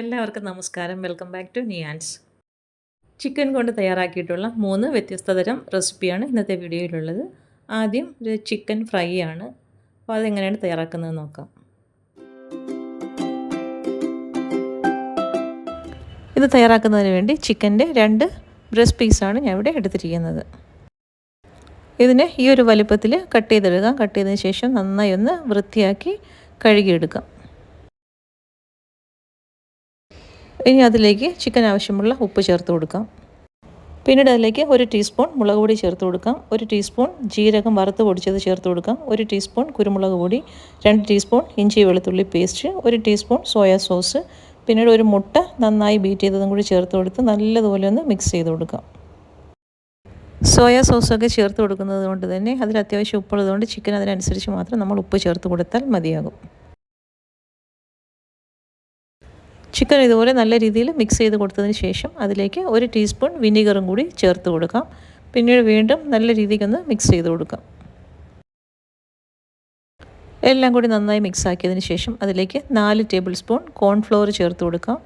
എല്ലാവർക്കും നമസ്കാരം. Welcome back to Niyans chicken കൊണ്ട് തയ്യാറാക്കിയിട്ടുള്ള മൂന്ന് വ്യത്യസ്ത തരം റെസിപ്പിയാണ് ഇന്നത്തെ വീഡിയോയിലുള്ളത്. ആദ്യം ഒരു ചിക്കൻ ഫ്രൈ ആണ്. അപ്പോൾ അതെങ്ങനെയാണ് തയ്യാറാക്കുന്നത് നോക്കാം. ഇത് തയ്യാറാക്കുന്നതിന് വേണ്ടി ചിക്കന്റെ രണ്ട് ബ്രസ്റ്റ് പീസാണ് ഞാൻ ഇവിടെ എടുത്തിരിക്കുന്നത്. ഇതിനെ ഈ ഒരു വലുപ്പത്തിൽ കട്ട് ചെയ്തെടുക്കാം. കട്ട് ചെയ്തതിന് ശേഷം നന്നായി ഒന്ന് വൃത്തിയാക്കി കഴുകിയെടുക്കാം. ഇനി അതിലേക്ക് ചിക്കൻ ആവശ്യമുള്ള ഉപ്പ് ചേർത്ത് കൊടുക്കാം. പിന്നീട് അതിലേക്ക് ഒരു ടീസ്പൂൺ മുളക് പൊടി ചേർത്ത് കൊടുക്കാം. ഒരു ടീസ്പൂൺ ജീരകം വറുത്ത് പൊടിച്ചത് ചേർത്ത് കൊടുക്കാം. ഒരു ടീസ്പൂൺ കുരുമുളക് പൊടി രണ്ട് ടീസ്പൂൺ ഇഞ്ചി വെളുത്തുള്ളി പേസ്റ്റ് ഒരു ടീസ്പൂൺ സോയാ സോസ്. പിന്നീട് ഒരു മുട്ട നന്നായി ബീറ്റ് ചെയ്തതും കൂടി ചേർത്ത് കൊടുത്ത് നല്ലതുപോലെ ഒന്ന് മിക്സ് ചെയ്ത് കൊടുക്കാം. സോയാ സോസൊക്കെ ചേർത്ത് കൊടുക്കുന്നത് കൊണ്ട് തന്നെ അതിൽ അത്യാവശ്യം ഉപ്പുള്ളതുകൊണ്ട് ചിക്കൻ അതിനനുസരിച്ച് മാത്രം നമ്മൾ ഉപ്പ് ചേർത്ത് കൊടുത്താൽ മതിയാകും. ചിക്കൻ ഇതുപോലെ നല്ല രീതിയിൽ മിക്സ് ചെയ്ത് കൊടുത്തതിന് ശേഷം അതിലേക്ക് ഒരു ടീസ്പൂൺ വിനീഗറും കൂടി ചേർത്ത് കൊടുക്കാം. പിന്നീട് വീണ്ടും നല്ല രീതിക്കൊന്ന് മിക്സ് ചെയ്ത് കൊടുക്കാം. എല്ലാം കൂടി നന്നായി മിക്സ് ആക്കിയതിന് ശേഷം അതിലേക്ക് നാല് ടേബിൾ സ്പൂൺ കോൺഫ്ലവർ ചേർത്ത് കൊടുക്കാം.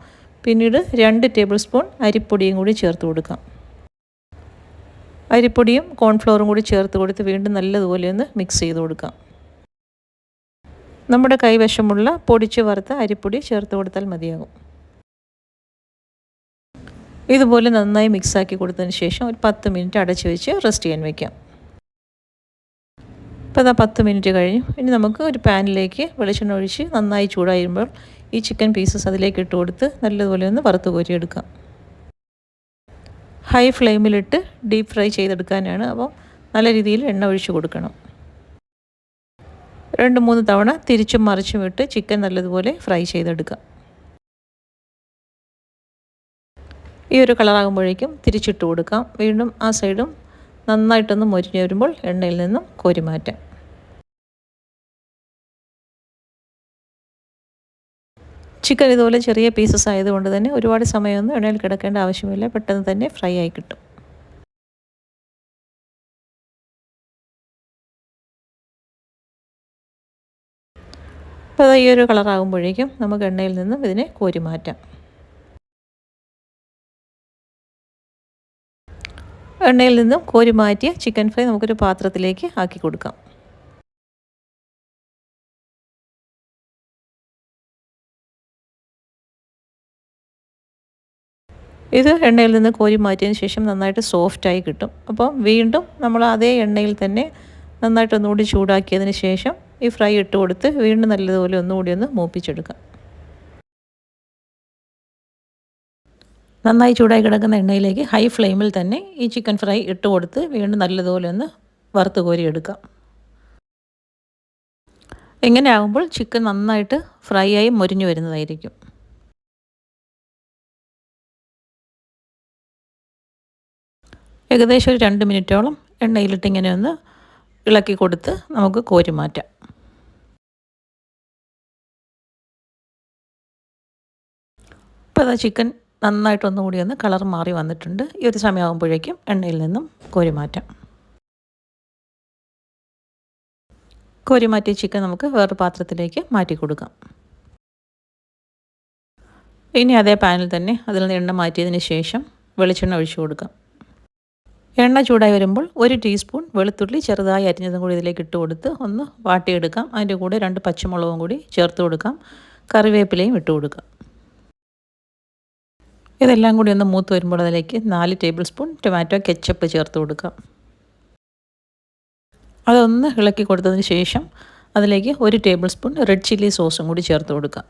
പിന്നീട് രണ്ട് ടേബിൾ സ്പൂൺ അരിപ്പൊടിയും കൂടി ചേർത്ത് കൊടുക്കാം. അരിപ്പൊടിയും കോൺഫ്ലവറും കൂടി ചേർത്ത് കൊടുത്ത് വീണ്ടും നല്ലതുപോലെ ഒന്ന് മിക്സ് ചെയ്ത് കൊടുക്കാം. നമ്മുടെ കൈവശമുള്ള പൊടിച്ച് വറുത്ത അരിപ്പൊടി ചേർത്ത് കൊടുത്താൽ മതിയാകും. ഇതുപോലെ നന്നായി മിക്സാക്കി കൊടുത്തതിന് ശേഷം ഒരു പത്ത് മിനിറ്റ് അടച്ച് വെച്ച് റെസ്റ്റ് ചെയ്യാൻ വയ്ക്കാം ഇപ്പോൾ അതാ പത്ത് മിനിറ്റ് കഴിഞ്ഞു. ഇനി നമുക്ക് ഒരു പാനിലേക്ക് വെളിച്ചെണ്ണ ഒഴിച്ച് നന്നായി ചൂടായിരുമ്പോൾ ഈ ചിക്കൻ പീസസ് അതിലേക്ക് ഇട്ട് കൊടുത്ത് നല്ലതുപോലെ ഒന്ന് വറുത്ത് കോരിയെടുക്കാം. ഹൈ ഫ്ലെയിമിലിട്ട് ഡീപ്പ് ഫ്രൈ ചെയ്തെടുക്കാനാണ്. അപ്പോൾ നല്ല രീതിയിൽ എണ്ണ ഒഴിച്ച് കൊടുക്കണം. രണ്ട് മൂന്ന് തവണ തിരിച്ചും മറിച്ചും ഇട്ട് ചിക്കൻ നല്ലതുപോലെ ഫ്രൈ ചെയ്തെടുക്കുക ഈ ഒരു കളറാകുമ്പോഴേക്കും തിരിച്ചിട്ട് കൊടുക്കാം. വീണ്ടും ആ സൈഡും നന്നായിട്ടൊന്ന് മൊരിഞ്ഞ് വരുമ്പോൾ എണ്ണയിൽ നിന്നും കോരി മാറ്റാം. ചിക്കൻ ഇതുപോലെ ചെറിയ പീസസ് ആയതുകൊണ്ട് തന്നെ ഒരുപാട് സമയമൊന്നും എണ്ണയിൽ കിടക്കേണ്ട ആവശ്യമില്ല. പെട്ടെന്ന് തന്നെ ഫ്രൈ ആയി കിട്ടും. അപ്പോൾ ഈ ഒരു കളറാകുമ്പോഴേക്കും നമുക്ക് എണ്ണയിൽ നിന്നും ഇതിനെ കോരി മാറ്റാം എണ്ണയിൽ നിന്നും കോരി മാറ്റിയ ചിക്കൻ ഫ്രൈ നമുക്കൊരു പാത്രത്തിലേക്ക് ആക്കി കൊടുക്കാം. ഇത് എണ്ണയിൽ നിന്ന് കോരി മാറ്റിയതിന് ശേഷം നന്നായിട്ട് സോഫ്റ്റായി കിട്ടും. അപ്പം വീണ്ടും നമ്മൾ അതേ എണ്ണയിൽ തന്നെ നന്നായിട്ടൊന്നുകൂടി ചൂടാക്കിയതിന് ശേഷം ഈ ഫ്രൈ ഇട്ട് കൊടുത്ത് വീണ്ടും നല്ലതുപോലെ ഒന്നുകൂടി ഒന്ന് മൂപ്പിച്ചെടുക്കാം. നന്നായി ചൂടായി കിടക്കുന്ന എണ്ണയിലേക്ക് ഹൈ ഫ്ലെയിമിൽ തന്നെ ഈ ചിക്കൻ ഫ്രൈ ഇട്ട് കൊടുത്ത് വീണ്ടും നല്ലതുപോലെ ഒന്ന് വറുത്ത് കോരിയെടുക്കാം. ഇങ്ങനെ ആകുമ്പോൾ ചിക്കൻ നന്നായിട്ട് ഫ്രൈ ആയി മൊരിഞ്ഞു വരുന്നതായിരിക്കും. ഏകദേശം ഒരു രണ്ട് മിനിറ്റോളം എണ്ണയിലിട്ട് ഇങ്ങനെ ഒന്ന് ഇളക്കി കൊടുത്ത് നമുക്ക് കോരി മാറ്റാം. ഇപ്പോൾ അതാ ചിക്കൻ നന്നായിട്ട് കൂടി ഒന്ന് കളർ മാറി വന്നിട്ടുണ്ട്. ഈ ഒരു സമയമാകുമ്പോഴേക്കും എണ്ണയിൽ നിന്നും കോരി മാറ്റാം കോരി മാറ്റിയ ചിക്കൻ നമുക്ക് വേറൊരു പാത്രത്തിലേക്ക് മാറ്റി കൊടുക്കാം. ഇനി അതേ പാനിൽ തന്നെ അതിൽ നിന്ന് എണ്ണ മാറ്റിയതിന് ശേഷം വെളിച്ചെണ്ണ ഒഴിച്ചു കൊടുക്കാം. എണ്ണ ചൂടായി വരുമ്പോൾ ഒരു ടീസ്പൂൺ വെളുത്തുള്ളി ചെറുതായി അരിഞ്ഞതും കൂടി ഇതിലേക്ക് ഇട്ട് കൊടുത്ത് ഒന്ന് വാട്ടിയെടുക്കാം. അതിന്റെ കൂടെ രണ്ട് പച്ചമുളകും കൂടി ചേർത്ത് കൊടുക്കാം. കറിവേപ്പിലയും ഇട്ട് കൊടുക്കാം. ഇതെല്ലാം കൂടി ഒന്ന് മൂത്ത് വരുമ്പോൾ അതിലേക്ക് നാല് ടേബിൾ സ്പൂൺ ടൊമാറ്റോ കെച്ചപ്പ് ചേർത്ത് കൊടുക്കാം. അതൊന്ന് ഇളക്കി കൊടുത്തതിന് ശേഷം അതിലേക്ക് ഒരു ടേബിൾ സ്പൂൺ റെഡ് ചില്ലി സോസും കൂടി ചേർത്ത് കൊടുക്കാം.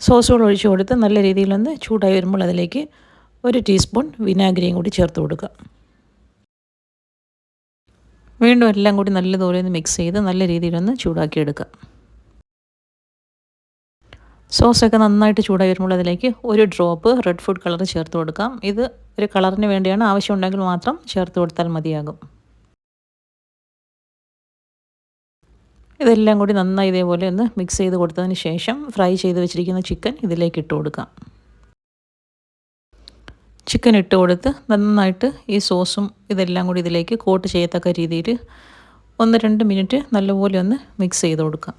സോസുകൾ ഒഴിച്ചു കൊടുത്ത് നല്ല രീതിയിലൊന്ന് ചൂടായി വരുമ്പോൾ അതിലേക്ക് ഒരു ടീസ്പൂൺ വിനാഗിരിയും കൂടി ചേർത്ത് കൊടുക്കുക വീണ്ടും എല്ലാം കൂടി നല്ലതുപോലെ ഒന്ന് മിക്സ് ചെയ്ത് നല്ല രീതിയിലൊന്ന് ചൂടാക്കി എടുക്കുക സോസൊക്കെ നന്നായിട്ട് ചൂടായി വരുമ്പോൾ അതിലേക്ക് ഒരു ഡ്രോപ്പ് റെഡ് ഫുഡ് കളർ ചേർത്ത് കൊടുക്കാം. ഇത് ഒരു കളറിന് വേണ്ടിയാണ്. ആവശ്യമുണ്ടെങ്കിൽ മാത്രം ചേർത്ത് കൊടുത്താൽ മതിയാകും. ഇതെല്ലാം കൂടി നന്നായി ഇതേപോലെ ഒന്ന് മിക്സ് ചെയ്ത് കൊടുത്തതിന് ശേഷം ഫ്രൈ ചെയ്ത് വെച്ചിരിക്കുന്ന ചിക്കൻ ഇതിലേക്ക് ഇട്ട് കൊടുക്കാം. ചിക്കൻ ഇട്ട് കൊടുത്ത് നന്നായിട്ട് ഈ സോസും ഇതെല്ലാം കൂടി ഇതിലേക്ക് കോട്ട് ചെയ്യത്തക്ക രീതിയിൽ ഒന്ന് രണ്ട് മിനിറ്റ് നല്ലപോലെ ഒന്ന് മിക്സ് ചെയ്ത് കൊടുക്കാം.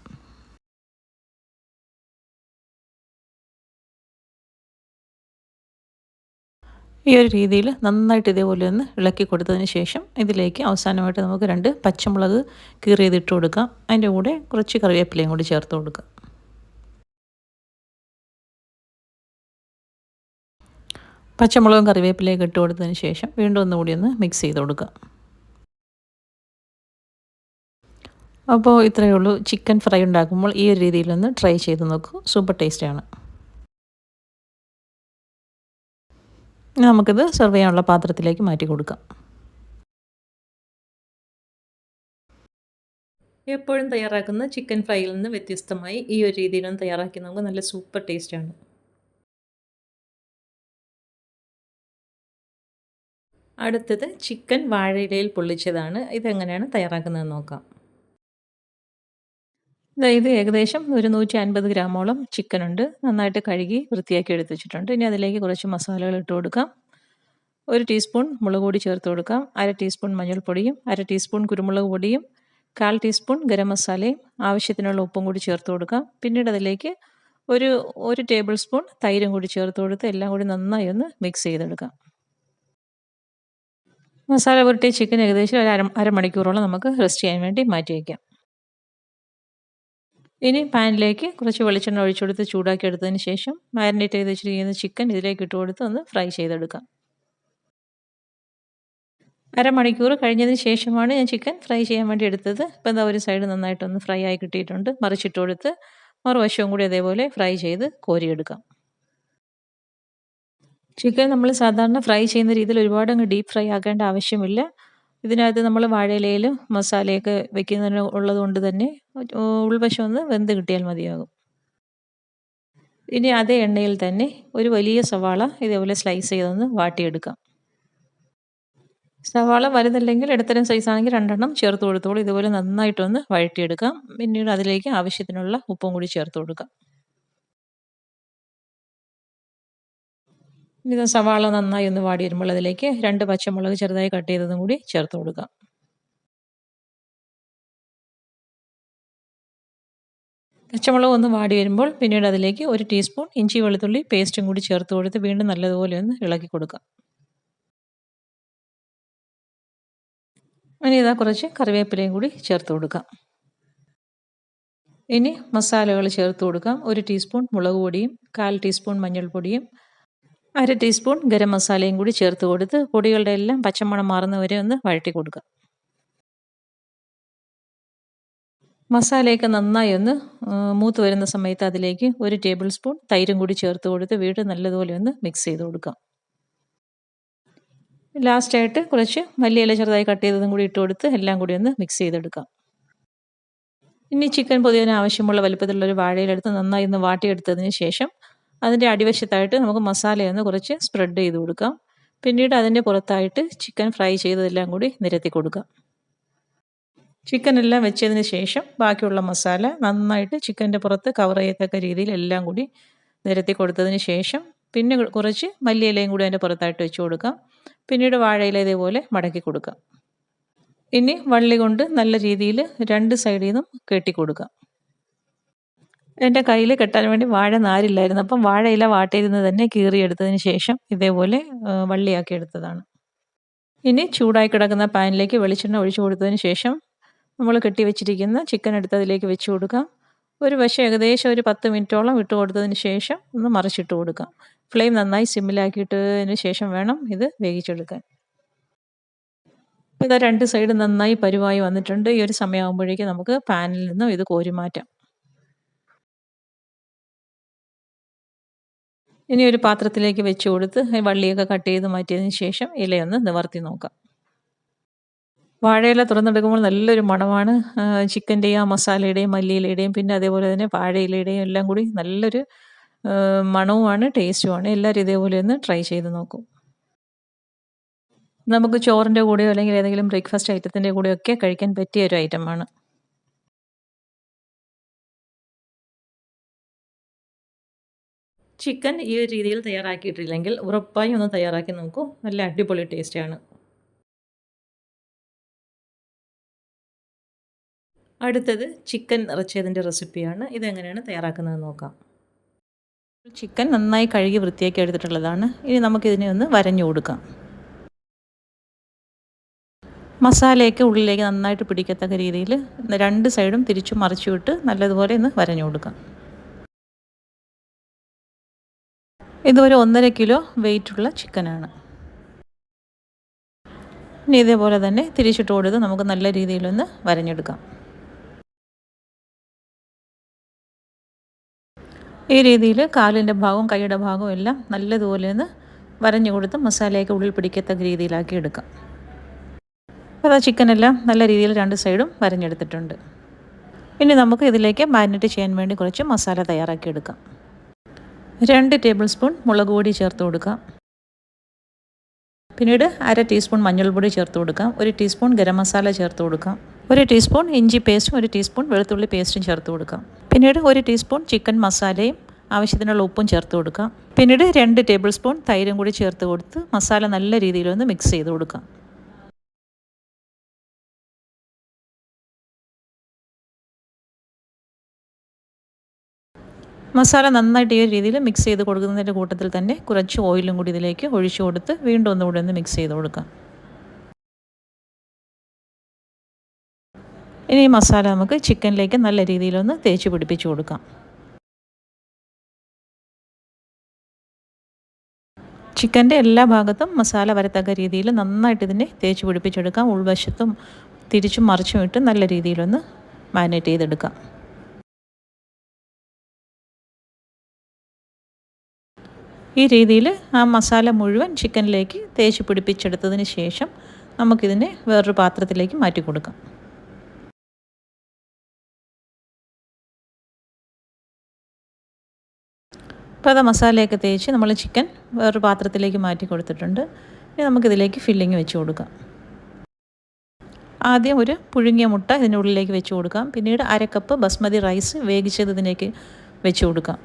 ഈ ഒരു രീതിയിൽ നന്നായിട്ട് ഇതേപോലെ ഒന്ന് ഇളക്കി കൊടുത്തതിന് ശേഷം ഇതിലേക്ക് അവസാനമായിട്ട് നമുക്ക് രണ്ട് പച്ചമുളക് കീറിയതിട്ട് കൊടുക്കാം. അതിന്റെ കൂടെ കുറച്ച് കറിവേപ്പിലയും കൂടി ചേർത്ത് കൊടുക്കാം. പച്ചമുളകും കറിവേപ്പിലയും ഇട്ട് കൊടുത്തതിന് ശേഷം വീണ്ടും ഒന്നുകൂടി ഒന്ന് മിക്സ് ചെയ്ത് കൊടുക്കാം. അപ്പോൾ ഇത്രയേ ഉള്ളൂ. ചിക്കൻ ഫ്രൈ ഉണ്ടാക്കുമ്പോൾ ഈ ഒരു രീതിയിലൊന്ന് ട്രൈ ചെയ്ത് നോക്കൂ. സൂപ്പർ ടേസ്റ്റാണ്. നമുക്കിത് സെർവ് ചെയ്യാനുള്ള പാത്രത്തിലേക്ക് മാറ്റി കൊടുക്കാം. എപ്പോഴും തയ്യാറാക്കുന്ന ചിക്കൻ ഫ്രൈയിൽ നിന്ന് വ്യത്യസ്തമായി ഈ ഒരു രീതിയിലും തയ്യാറാക്കി നമുക്ക് നല്ല സൂപ്പർ ടേസ്റ്റാണ് അടുത്തത് ചിക്കൻ വാഴയിലയിൽ പൊള്ളിച്ചതാണ്. ഇതെങ്ങനെയാണ് തയ്യാറാക്കുന്നത് നോക്കാം. ഇത് ഏകദേശം ഒരു നൂറ്റി അൻപത് ഗ്രാമോളം ചിക്കൻ ഉണ്ട് നന്നായിട്ട് കഴുകി വൃത്തിയാക്കി എടുത്ത് വെച്ചിട്ടുണ്ട് ഇനി അതിലേക്ക് കുറച്ച് മസാലകൾ ഇട്ട് കൊടുക്കാം. ഒരു ടീസ്പൂൺ മുളക് പൊടി ചേർത്ത് കൊടുക്കാം. അര ടീസ്പൂൺ മഞ്ഞൾപ്പൊടിയും അര ടീസ്പൂൺ കുരുമുളക് പൊടിയും കാൽ ടീസ്പൂൺ ഗരം മസാലയും ആവശ്യത്തിനുള്ള ഉപ്പും കൂടി ചേർത്ത് കൊടുക്കാം. പിന്നീട് അതിലേക്ക് ഒരു ഒരു ടേബിൾ സ്പൂൺ തൈരും കൂടി ചേർത്ത് കൊടുത്ത് എല്ലാം കൂടി നന്നായി ഒന്ന് മിക്സ് ചെയ്തെടുക്കാം. മസാല പുരട്ടിയ ചിക്കൻ ഏകദേശം ഒരു അര അരമണിക്കൂറോളം നമുക്ക് റെസ്റ്റ് ചെയ്യാൻ വേണ്ടി മാറ്റി വയ്ക്കാം. ഇനി പാനിലേക്ക് കുറച്ച് വെളിച്ചെണ്ണ ഒഴിച്ചുകൊടുത്ത് ചൂടാക്കി എടുത്തതിന് ശേഷം മാരിനേറ്റ് ചെയ്ത് വെച്ചിരിക്കുന്ന ചിക്കൻ ഇതിലേക്ക് ഇട്ട് കൊടുത്ത് ഒന്ന് ഫ്രൈ ചെയ്തെടുക്കാം. അരമണിക്കൂർ കഴിഞ്ഞതിന് ശേഷമാണ് ഞാൻ ചിക്കൻ ഫ്രൈ ചെയ്യാൻ വേണ്ടി എടുത്തത്. ഇപ്പം എന്താ ഒരു സൈഡ് നന്നായിട്ടൊന്ന് ഫ്രൈ ആയി കിട്ടിയിട്ടുണ്ട്. മറിച്ചിട്ട് കൊടുത്ത് മറുവശവും കൂടി അതേപോലെ ഫ്രൈ ചെയ്ത് കോരിയെടുക്കാം. ചിക്കൻ നമ്മൾ സാധാരണ ഫ്രൈ ചെയ്യുന്ന രീതിയിൽ ഒരുപാട് അങ്ങ് ഡീപ്പ് ഫ്രൈ ആക്കേണ്ട ആവശ്യമില്ല. ഇതിനകത്ത് നമ്മൾ വാഴയിലയിൽ മസാലയൊക്കെ വെക്കുന്നതിന് ഉള്ളത് കൊണ്ട് തന്നെ ഉൾവശം ഒന്ന് വെന്ത് കിട്ടിയാൽ മതിയാകും. ഇനി അതേ എണ്ണയിൽ തന്നെ ഒരു വലിയ സവാള ഇതേപോലെ സ്ലൈസ് ചെയ്തൊന്ന് വാട്ടിയെടുക്കാം. സവാള വലുതല്ലെങ്കിൽ ഇടത്തരം സൈസ് ആണെങ്കിൽ രണ്ടെണ്ണം ചേർത്ത് കൊടുത്തോളൂ. ഇതുപോലെ നന്നായിട്ടൊന്ന് വഴറ്റിയെടുക്കാം. പിന്നീട് അതിലേക്ക് ആവശ്യത്തിനുള്ള ഉപ്പും കൂടി ചേർത്ത് കൊടുക്കാം. ഇത് സവാള നന്നായി ഒന്ന് വാടി വരുമ്പോൾ അതിലേക്ക് രണ്ട് പച്ചമുളക് ചെറുതായി കട്ട് ചെയ്തതും കൂടി ചേർത്ത് കൊടുക്കാം. പച്ചമുളക് ഒന്ന് വാടി വരുമ്പോൾ പിന്നീട് അതിലേക്ക് ഒരു ടീസ്പൂൺ ഇഞ്ചി വെളുത്തുള്ളി പേസ്റ്റും കൂടി ചേർത്ത് കൊടുത്ത് വീണ്ടും നല്ലതുപോലെ ഒന്ന് ഇളക്കി കൊടുക്കാം. ഇനി ഇതാ കുറച്ച് കറിവേപ്പിലയും കൂടി ചേർത്ത് കൊടുക്കാം. ഇനി മസാലകൾ ചേർത്ത് കൊടുക്കാം. ഒരു ടീസ്പൂൺ മുളക് പൊടിയും കാൽ ടീസ്പൂൺ മഞ്ഞൾപ്പൊടിയും അര ടീസ്പൂൺ ഗരം മസാലയും കൂടി ചേർത്ത് കൊടുത്ത് പൊടികളുടെ എല്ലാം പച്ചമണം മാറുന്നവരെ ഒന്ന് വഴറ്റി കൊടുക്കുക. മസാലയൊക്കെ നന്നായി ഒന്ന് മൂത്ത് വരുന്ന സമയത്ത് അതിലേക്ക് ഒരു ടേബിൾ സ്പൂൺ തൈരും കൂടി ചേർത്ത് കൊടുത്ത് വീട് നല്ലതുപോലെ ഒന്ന് മിക്സ് ചെയ്ത് കൊടുക്കാം ലാസ്റ്റായിട്ട് കുറച്ച് മല്ലിയില ചെറുതായി കട്ട് ചെയ്തതും കൂടി ഇട്ട് കൊടുത്ത് എല്ലാം കൂടി ഒന്ന് മിക്സ് ചെയ്തെടുക്കാം ഇനി ചിക്കൻ പൊതിയാൻ ആവശ്യമുള്ള വലുപ്പത്തിലുള്ള ഒരു വാഴയിലെടുത്ത് നന്നായി ഒന്ന് വാട്ടിയെടുത്തതിന് ശേഷം അതിന്റെ അടിവശത്തായിട്ട് നമുക്ക് മസാലയൊന്ന് കുറച്ച് സ്പ്രെഡ് ചെയ്ത് കൊടുക്കാം. പിന്നീട് അതിന്റെ പുറത്തായിട്ട് ചിക്കൻ ഫ്രൈ ചെയ്തതെല്ലാം കൂടി നിരത്തി കൊടുക്കാം. ചിക്കൻ എല്ലാം വെച്ചതിന് ശേഷം ബാക്കിയുള്ള മസാല നന്നായിട്ട് ചിക്കന്റെ പുറത്ത് കവർ ചെയ്യത്തക്ക രീതിയിൽ എല്ലാം കൂടി നിരത്തി കൊടുത്തതിന് ശേഷം പിന്നെ കുറച്ച് മല്ലിയിലയും കൂടി അതിന്റെ പുറത്തായിട്ട് വെച്ച് കൊടുക്കാം. പിന്നീട് വാഴയില ഇതേപോലെ മടക്കി കൊടുക്കാം. ഇനി വള്ളി കൊണ്ട് നല്ല രീതിയിൽ രണ്ട് സൈഡിൽ നിന്നും കെട്ടി കൊടുക്കാം. എന്റെ കയ്യിൽ കെട്ടാൻ വേണ്ടി വാഴ നാരില്ലായിരുന്നു. അപ്പം വാഴയില വാട്ടിയിരുന്ന് തന്നെ കീറിയെടുത്തതിന് ശേഷം ഇതേപോലെ വള്ളിയാക്കി എടുത്തതാണ്. ഇനി ചൂടായി കിടക്കുന്ന പാനിലേക്ക് വെളിച്ചെണ്ണ ഒഴിച്ചു കൊടുത്തതിന് ശേഷം നമ്മൾ കെട്ടി വെച്ചിരിക്കുന്ന ചിക്കൻ എടുത്ത് അതിലേക്ക് വെച്ച് കൊടുക്കാം. ഒരു വശം ഏകദേശം ഒരു പത്ത് മിനിറ്റോളം ഇട്ട് കൊടുത്തതിന് ശേഷം ഒന്ന് മറിച്ചിട്ട് കൊടുക്കാം. ഫ്ലെയിം നന്നായി സിമ്മിലാക്കിയിട്ടതിന് ശേഷം വേണം ഇത് വേവിച്ചെടുക്കാൻ. ഇതാ രണ്ട് സൈഡും നന്നായി പരുവായി വന്നിട്ടുണ്ട്. ഈ ഒരു സമയമാകുമ്പോഴേക്കും നമുക്ക് പാനിൽ നിന്നും ഇത് കോരി മാറ്റാം ഇനി ഒരു പാത്രത്തിലേക്ക് വെച്ച് കൊടുത്ത് വള്ളിയൊക്കെ കട്ട് ചെയ്ത് മാറ്റിയതിന് ശേഷം ഇലയൊന്ന് നിവർത്തി നോക്കാം. വാഴയില തുറന്നെടുക്കുമ്പോൾ നല്ലൊരു മണമാണ്. ചിക്കന്റെയും ആ മസാലയുടെയും മല്ലിയിലയുടെയും പിന്നെ അതേപോലെ തന്നെ വാഴയിലയുടെയും എല്ലാം കൂടി നല്ലൊരു മണവുമാണ് ടേസ്റ്റുമാണ്. എല്ലാവരും ഇതേപോലെ ഒന്ന് ട്രൈ ചെയ്ത് നോക്കും. നമുക്ക് ചോറിന്റെ കൂടെയോ അല്ലെങ്കിൽ ഏതെങ്കിലും ബ്രേക്ക്ഫാസ്റ്റ് ഐറ്റത്തിന്റെ കൂടെയോ ഒക്കെ കഴിക്കാൻ പറ്റിയ ഒരു ഐറ്റമാണ്. ചിക്കൻ ഈ ഒരു രീതിയിൽ തയ്യാറാക്കിയിട്ടില്ലെങ്കിൽ ഉറപ്പായും ഒന്ന് തയ്യാറാക്കി നോക്കൂ. നല്ല അടിപൊളി ടേസ്റ്റാണ് അടുത്തത് ചിക്കൻ ഇറച്ചിയതിന്റെ റെസിപ്പിയാണ്. ഇതെങ്ങനെയാണ് തയ്യാറാക്കുന്നത് നോക്കാം. ചിക്കൻ നന്നായി കഴുകി വൃത്തിയാക്കി എടുത്തിട്ടുള്ളതാണ്. ഇനി നമുക്കിതിനെ ഒന്ന് വരഞ്ഞു കൊടുക്കാം. മസാലയൊക്കെ ഉള്ളിലേക്ക് നന്നായിട്ട് പിടിക്കത്തക്ക രീതിയിൽ രണ്ട് സൈഡും തിരിച്ചു മറിച്ചു വിട്ട് നല്ലതുപോലെ ഒന്ന് വരഞ്ഞു കൊടുക്കാം. ഇതൊരു ഒന്നര കിലോ വെയിറ്റുള്ള ചിക്കനാണ്. ഇനി ഇതേപോലെ തന്നെ തിരിച്ചിട്ട് കൊടുത്ത് നമുക്ക് നല്ല രീതിയിലൊന്ന് വരഞ്ഞെടുക്കാം. ഈ രീതിയിൽ കാലിന്റെ ഭാഗവും കൈയുടെ ഭാഗവും എല്ലാം നല്ലതുപോലെ ഒന്ന് വരഞ്ഞു കൊടുത്ത് മസാലയൊക്കെ ഉള്ളിൽ പിടിക്കത്തക്ക രീതിയിലാക്കി എടുക്കാം. അപ്പോൾ ആ ചിക്കനെല്ലാം നല്ല രീതിയിൽ രണ്ട് സൈഡും വരഞ്ഞെടുത്തിട്ടുണ്ട്. ഇനി നമുക്ക് ഇതിലേക്ക് മാരിനേറ്റ് ചെയ്യാൻ വേണ്ടി കുറച്ച് മസാല തയ്യാറാക്കി എടുക്കാം. രണ്ട് ടേബിൾ സ്പൂൺ മുളക് പൊടി ചേർത്ത് കൊടുക്കാം. പിന്നീട് അര ടീസ്പൂൺ മഞ്ഞൾപ്പൊടി ചേർത്ത് കൊടുക്കാം. ഒരു ടീസ്പൂൺ ഗരം മസാല ചേർത്ത് കൊടുക്കാം. ഒരു ടീസ്പൂൺ ഇഞ്ചി പേസ്റ്റും ഒരു ടീസ്പൂൺ വെളുത്തുള്ളി പേസ്റ്റും ചേർത്ത് കൊടുക്കാം. പിന്നീട് ഒരു ടീസ്പൂൺ ചിക്കൻ മസാലയും ആവശ്യത്തിനുള്ള ഉപ്പും ചേർത്ത് കൊടുക്കാം. പിന്നീട് രണ്ട് ടേബിൾ സ്പൂൺ തൈരും കൂടി ചേർത്ത് കൊടുത്ത് മസാല നല്ല രീതിയിലൊന്ന് മിക്സ് ചെയ്ത് കൊടുക്കാം. മസാല നന്നായിട്ട് ഈ രീതിയിൽ മിക്സ് ചെയ്ത് കൊടുക്കുന്നതിന്റെ കൂട്ടത്തിൽ തന്നെ കുറച്ച് ഓയിലും കൂടി ഇതിലേക്ക് ഒഴിച്ചു കൊടുത്ത് വീണ്ടും ഒന്നുകൂടി ഒന്ന് മിക്സ് ചെയ്ത് കൊടുക്കാം. ഇനി ഈ മസാല നമുക്ക് ചിക്കനിലേക്ക് നല്ല രീതിയിലൊന്ന് തേച്ച് പിടിപ്പിച്ച് കൊടുക്കാം. ചിക്കന്റെ എല്ലാ ഭാഗത്തും മസാല വരത്തക്ക രീതിയിൽ നന്നായിട്ട് ഇതിനെ തേച്ച് പിടിപ്പിച്ചെടുക്കാം. ഉൾവശത്തും തിരിച്ചും മറിച്ചും ഇട്ട് നല്ല രീതിയിലൊന്ന് മാരിനേറ്റ് ചെയ്തെടുക്കാം. ഈ രീതിയിൽ ആ മസാല മുഴുവൻ ചിക്കനിലേക്ക് തേച്ച് പിടിപ്പിച്ചെടുത്തതിന് ശേഷം നമുക്കിതിനെ വേറൊരു പാത്രത്തിലേക്ക് മാറ്റി കൊടുക്കാം. അപ്പോൾ അത് മസാലയൊക്കെ തേച്ച് നമ്മൾ ചിക്കൻ വേറൊരു പാത്രത്തിലേക്ക് മാറ്റി കൊടുത്തിട്ടുണ്ട്. ഇനി നമുക്കിതിലേക്ക് ഫില്ലിങ് വെച്ച് കൊടുക്കാം. ആദ്യം ഒരു പുഴുങ്ങിയ മുട്ട ഇതിന്റെ ഉള്ളിലേക്ക് വെച്ച് കൊടുക്കാം. പിന്നീട് അര കപ്പ് ബസ്മതി റൈസ് വേവിച്ചത് ഇതിലേക്ക് വെച്ച് കൊടുക്കാം.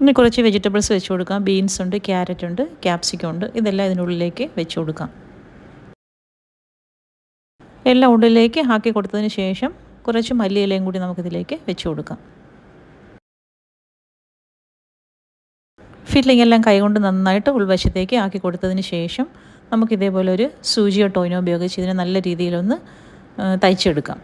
ഇനി കുറച്ച് വെജിറ്റബിൾസ് വെച്ച് കൊടുക്കാം. ബീൻസ് ഉണ്ട് ക്യാരറ്റ് ഉണ്ട് ക്യാപ്സിക്കം ഉണ്ട്. ഇതെല്ലാം ഇതിനുള്ളിലേക്ക് വെച്ച് കൊടുക്കാം. എല്ലാം ഉള്ളിലേക്ക് ആക്കി കൊടുത്തതിന് ശേഷം കുറച്ച് മല്ലിയിലയും കൂടി നമുക്കിതിലേക്ക് വെച്ച് കൊടുക്കാം. ഫില്ലിംഗ് എല്ലാം കൈകൊണ്ട് നന്നായിട്ട് ഉൾവശത്തേക്ക് ആക്കി കൊടുത്തതിന് ശേഷം നമുക്കിതേപോലെ ഒരു സൂചിയോ ടോയിനോ ഉപയോഗിച്ച് ഇതിനെ നല്ല രീതിയിലൊന്ന് തയ്ച്ചെടുക്കാം.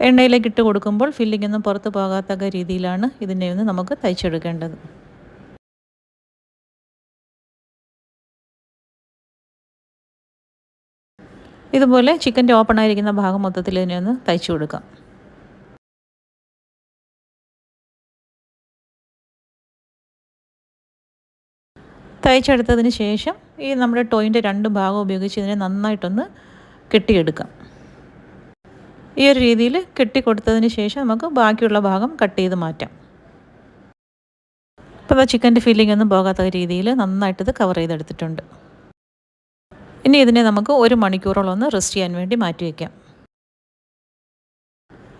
എണ്ണയിലേക്ക് ഇട്ട് കൊടുക്കുമ്പോൾ ഫില്ലിംഗ് ഒന്നും പുറത്ത് പോകാത്തക്ക രീതിയിലാണ് ഇതിനെ ഒന്ന് നമുക്ക് തയ്ച്ചെടുക്കേണ്ടത്. ഇതുപോലെ ചിക്കന്റെ ഓപ്പൺ ആയിരിക്കുന്ന ഭാഗം മൊത്തത്തിൽ ഇതിനെ ഒന്ന് തയ്ച്ചു കൊടുക്കാം. തയ്ച്ചെടുത്തതിന് ശേഷം ഈ നമ്മുടെ ടോയിന്റെ രണ്ട് ഭാഗം ഉപയോഗിച്ച് ഇതിനെ നന്നായിട്ടൊന്ന് കെട്ടിയെടുക്കാം. ഈ ഒരു രീതിയിൽ കെട്ടിക്കൊടുത്തതിന് ശേഷം നമുക്ക് ബാക്കിയുള്ള ഭാഗം കട്ട് ചെയ്ത് മാറ്റാം. ഇപ്പോൾ ചിക്കന്റെ ഫില്ലിംഗ് ഒന്നും പോകാത്ത രീതിയിൽ നന്നായിട്ടിത് കവർ ചെയ്തെടുത്തിട്ടുണ്ട്. ഇനി ഇതിനെ നമുക്ക് ഒരു മണിക്കൂറോളം ഒന്ന് റെസ്റ്റ് ചെയ്യാൻ വേണ്ടി മാറ്റി വയ്ക്കാം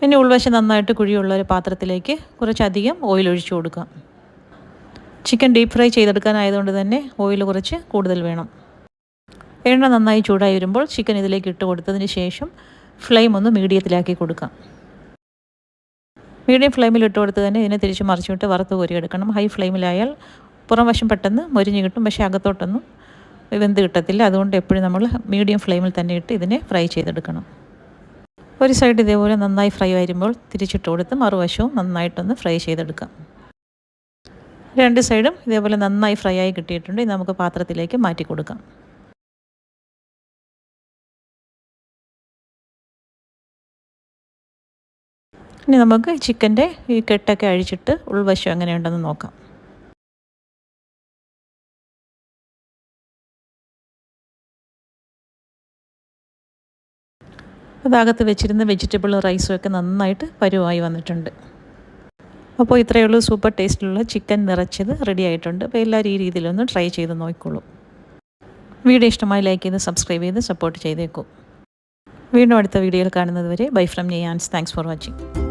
ഇനി ഉൾവശം നന്നായിട്ട് കുഴിയുള്ള ഒരു പാത്രത്തിലേക്ക് കുറച്ചധികം ഓയിൽ ഒഴിച്ചു കൊടുക്കാം. ചിക്കൻ ഡീപ്പ് ഫ്രൈ ചെയ്തെടുക്കാനായതുകൊണ്ട് തന്നെ ഓയിൽ കുറച്ച് കൂടുതൽ വേണം. എണ്ണ നന്നായി ചൂടായി വരുമ്പോൾ ചിക്കൻ ഇതിലേക്ക് ഇട്ട് കൊടുത്തതിന് ശേഷം ഫ്ലെയിം ഒന്ന് മീഡിയത്തിലാക്കി കൊടുക്കാം. മീഡിയം ഫ്ലെയിമിൽ ഇട്ട് കൊടുത്ത് തന്നെ ഇതിനെ തിരിച്ച് മറിച്ചിട്ട് വറുത്ത് കോരിയെടുക്കണം ഹൈ ഫ്ലെയിമിലായാൽ പുറം വശം പെട്ടെന്ന് മൊരിഞ്ഞ് കിട്ടും പക്ഷേ അകത്തോട്ടൊന്നും വെന്ത് കിട്ടത്തില്ല. അതുകൊണ്ട് എപ്പോഴും നമ്മൾ മീഡിയം ഫ്ലെയിമിൽ തന്നെ ഇട്ട് ഇതിനെ ഫ്രൈ ചെയ്തെടുക്കണം. ഒരു സൈഡ് ഇതേപോലെ നന്നായി ഫ്രൈ വരുമ്പോൾ തിരിച്ചിട്ട് കൊടുത്ത് മറുവശവും നന്നായിട്ടൊന്ന് ഫ്രൈ ചെയ്തെടുക്കാം. രണ്ട് സൈഡും ഇതേപോലെ നന്നായി ഫ്രൈ ആയി കിട്ടിയിട്ടുണ്ട്. നമുക്ക് പാത്രത്തിലേക്ക് മാറ്റി കൊടുക്കാം. ഇനി നമുക്ക് ചിക്കന്റെ ഈ കെട്ടൊക്കെ അഴിച്ചിട്ട് ഉൾവശം എങ്ങനെയുണ്ടെന്ന് നോക്കാം. അതാകത്ത് വെച്ചിരുന്ന വെജിറ്റബിൾ റൈസും ഒക്കെ നന്നായിട്ട് പരുവായി വന്നിട്ടുണ്ട്. അപ്പോൾ ഇത്രയേ ഉള്ളൂ. സൂപ്പർ ടേസ്റ്റിലുള്ള ചിക്കൻ നിറച്ചത് റെഡി ആയിട്ടുണ്ട്. അപ്പോൾ എല്ലാവരും ഈ രീതിയിലൊന്ന് ട്രൈ ചെയ്ത് നോക്കിക്കോളൂ. വീഡിയോ ഇഷ്ടമായി ലൈക്ക് ചെയ്ത് സബ്സ്ക്രൈബ് ചെയ്ത് സപ്പോർട്ട് ചെയ്തേക്കൂ. വീണ്ടും അടുത്ത വീഡിയോയിൽ കാണുന്നത് വരെ bye from Niyans thanks for watching